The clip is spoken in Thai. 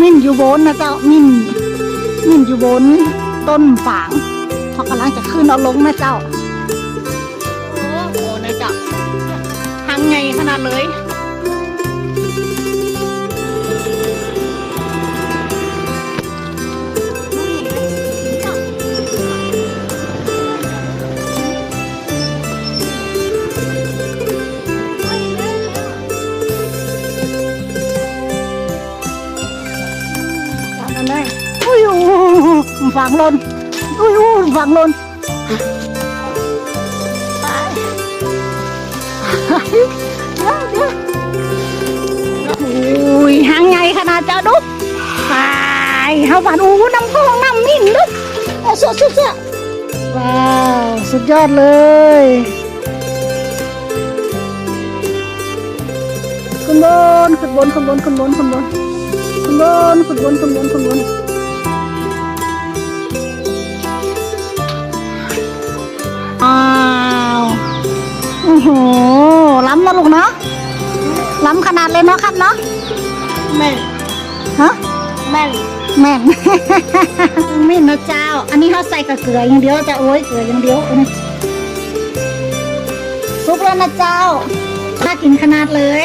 มิ่นอยู่บนนะเจ้ามิ่นมิ่นอยู่บนต้นฝางเขากำลังจะขึ้นเอาลงนะเจ้า โอ้โหนะเจ้าทางไงขนาดเลย จับมันเลยอุ้ยฝังลนอุ้ยฝังลนไปเดี๋ยวเดี๋ยวอุ้ยหางไงขนาดเจ้าดุ๊กไปเฮาฝันอู้น้ำคลองน้ำมิ่นดุ๊กเอาสื้อเสื้อเสื้อว้าวสุดยอดเลยขึ้นบนขึ้นบนขึ้นบนขึ้นบนขึ้นบน ขึ้นบนขึ้นบนขึ้นบนขึ้นบนอ้าวโอ้โหล้ำนะลูกเนาะล้ำขนาดเลยเนาะครับเนาะแม่นฮะแม่นแม่นไม่นะเจ้า อันนี้เขาใส่กับเกลืออย่างเดียวจะโอ้ยเกลืออย่างเดียวนะซุปแล้วนะเจ้าน่ากินขนาดเลย